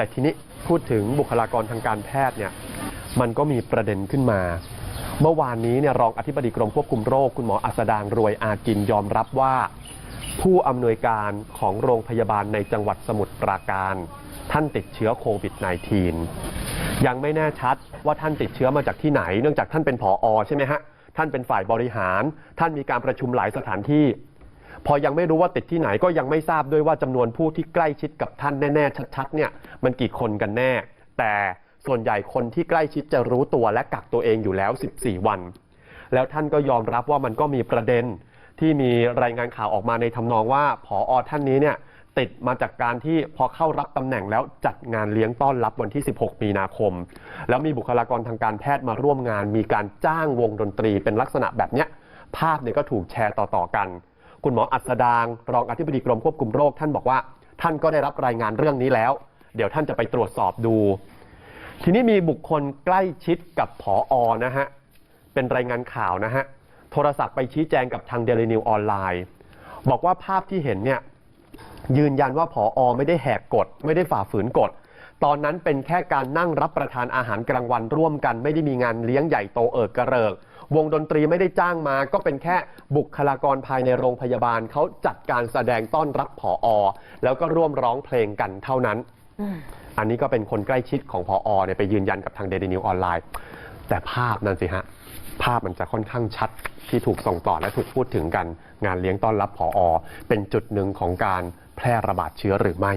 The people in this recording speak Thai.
แต่ทีนี้พูดถึงบุคลากรทางการแพทย์เนี่ยมันก็มีประเด็นขึ้นมา เมื่อวานนี้เนี่ยรองอธิบดีกรมควบคุมโรคคุณหมออัสดางรวยอากินยอมรับว่า ผู้อำนวยการของโรงพยาบาลในจังหวัดสมุทรปราการ ท่านติดเชื้อโควิด -19 ยังไม่แน่ชัดว่าท่านติดเชื้อมาจากที่ไหน เนื่องจากท่านเป็นผออใช่ไหมฮะท่านเป็นฝ่ายบริหาร ท่านมีการประชุมหลายสถานที่ พอยังไม่รู้ว่าติดที่ไหนก็ยังไม่ทราบด้วยว่าจำนวนผู้ที่ใกล้ชิดกับท่านแน่ๆชัดๆเนี่ยมันกี่คนกันแน่ แต่ส่วนใหญ่คนที่ใกล้ชิดจะรู้ตัวและกักตัวเองอยู่แล้ว 14 วัน แล้วท่านก็ยอมรับว่ามันก็มีประเด็นที่มีรายงานข่าวออกมาในทำนองว่าผออท่านนี้เนี่ยติดมาจากการที่พอเข้ารับตำแหน่งแล้วจัดงานเลี้ยงต้อนรับวันที่ 16 มีนาคม แล้วมีบุคลากรทางการแพทย์มาร่วมงาน มีการจ้างวงดนตรีเป็นลักษณะแบบเนี้ยภาพเนี่ยก็ถูกแชร์ต่อๆกัน คุณหมออัสดางรองอธิบดีกรมควบคุมโรค ท่านบอกว่า ท่านก็ได้รับรายงานเรื่องนี้แล้ว เดี๋ยวท่านจะไปตรวจสอบดู ทีนี้มีบุคคลใกล้ชิดกับผออนะฮะเป็นรายงานข่าวนะฮะโทรศัพท์ไปชี้แจงกับทางเดลินิวออนไลน์บอกว่าภาพที่เห็นเนี่ยยืนยันว่าผออไม่ได้แหกกฎไม่ได้ฝ่าฝืนกฎ ตอนนั้นเป็นแค่การนั่งรับประทานอาหารกลางวันร่วมกัน ไม่ได้มีงานเลี้ยงใหญ่โตเอิกกระเริก วงดนตรีไม่ได้จ้างมา ก็เป็นแค่บุคลากรภายในโรงพยาบาลเขาจัดการแสดงต้อนรับผออแล้วก็ร่วมร้องเพลงกันเท่านั้น อันนี้ก็เป็นคนใกล้ชิดของพออเนี่ยไปยืนยันกับทางเดลินิวออนไลน์ แต่ภาพนั่นสิฮะภาพมันจะค่อนข้างชัดที่ถูกส่งต่อและถูกพูดถึงกัน งานเลี้ยงต้อนรับผออเป็นจุดหนึ่งของการแพร่ระบาดเชื้อหรือไม่